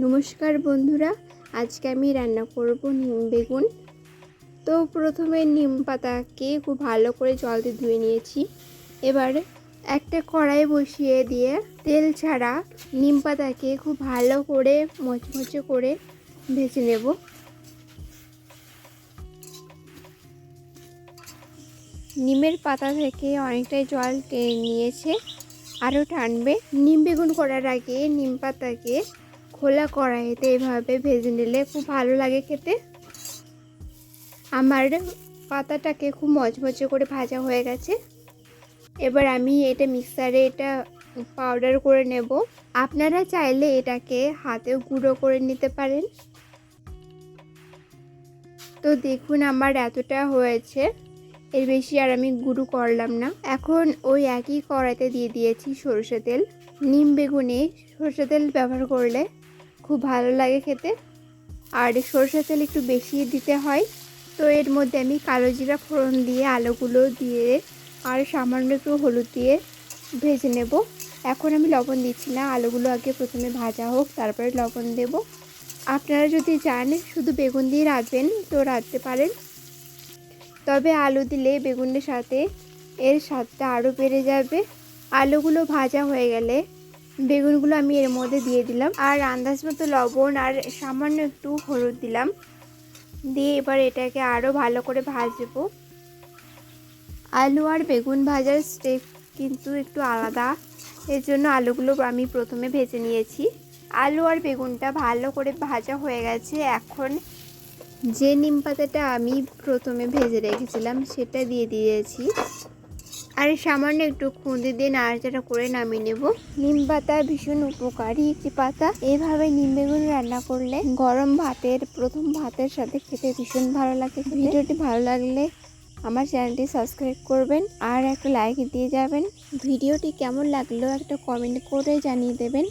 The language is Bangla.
নমস্কার বন্ধুরা, আজকে আমি রান্না করব নিম বেগুন। তো প্রথমে নিম পাতাকে খুব ভালো করে জল দিয়ে ধুয়ে নিয়েছি। এবার একটা কড়াই বসিয়ে দিয়ে তেল ছাড়া নিম পাতাকে খুব ভালো করে মচমচে করে ভেজে নেব। নিমের পাতা থেকে অনেকটাই জল টেনে নিয়েছে, আরও টানবে। নিম বেগুন করার আগে নিম পাতাকে খোলা কড়াইতে এভাবে ভেজে নিলে খুব ভালো লাগে খেতে। আমার পাতাটাকে খুব মচমচে করে ভাজা হয়ে গেছে। এবার আমি এটা মিক্সারে এটা পাউডার করে নেব। আপনারা চাইলে এটাকে হাতেও গুঁড়ো করে নিতে পারেন। তো দেখুন আমার এতটা হয়েছে। এর বেশি আর আমি গুঁড়ো করলাম না। এখন ওই একই কড়াইতে দিয়ে দিয়েছি সরষে তেল। নিম বেগুনে সরষে তেল ব্যবহার করলে খুব ভালো লাগে খেতে। আর সরষে তেল একটু বেশি দিতে হয়। তো এর মধ্যে আমি কালো জিরা ফোড়ন দিয়ে, আলুগুলো দিয়ে, আর সামান্য একটু হলুদ দিয়ে ভেজে নেব। এখন আমি লবণ দিচ্ছি না, আলুগুলো আগে প্রথমে ভাজা হোক, তারপরে লবণ দেব। আপনারা যদি চান শুধু বেগুন দিয়ে রাখবেন তো রাখতে পারেন। তবে আলু দিলে বেগুনের সাথে এর স্বাদটা আরও বেড়ে যাবে। আলুগুলো ভাজা হয়ে গেলে বেগুনগুলো আমি এর মধ্যে দিয়ে দিলাম। আর আন্দাজ মতো লবণ আর সামান্য একটু হলুদ দিলাম। দিয়ে এবার এটাকে আরও ভালো করে ভাজবো। আলু আর বেগুন ভাজার স্টেপ কিন্তু একটু আলাদা। এর জন্য আলুগুলো আমি প্রথমে ভেজে নিয়েছি। আলু আর বেগুনটা ভালো করে ভাজা হয়ে গেছে। এখন যে নিম পাতাটা আমি প্রথমে ভেজে রেখেছিলাম, সেটা দিয়ে দিয়েছি। আর সামান্য একটু খুঁদি দিয়ে নাড়াচাড়া করে নামিয়ে নেব। নিম পাতা ভীষণ উপকারী একটি পাতা। এভাবে নিম বেগুন রান্না করলে গরম ভাতের, প্রথম ভাতের সাথে খেতে ভীষণ ভালো লাগে। ভিডিওটি ভালো লাগলে আমার চ্যানেলটি সাবস্ক্রাইব করবেন আর একটা লাইক দিয়ে যাবেন। ভিডিওটি কেমন লাগল একটা কমেন্ট করে জানিয়ে দেবেন।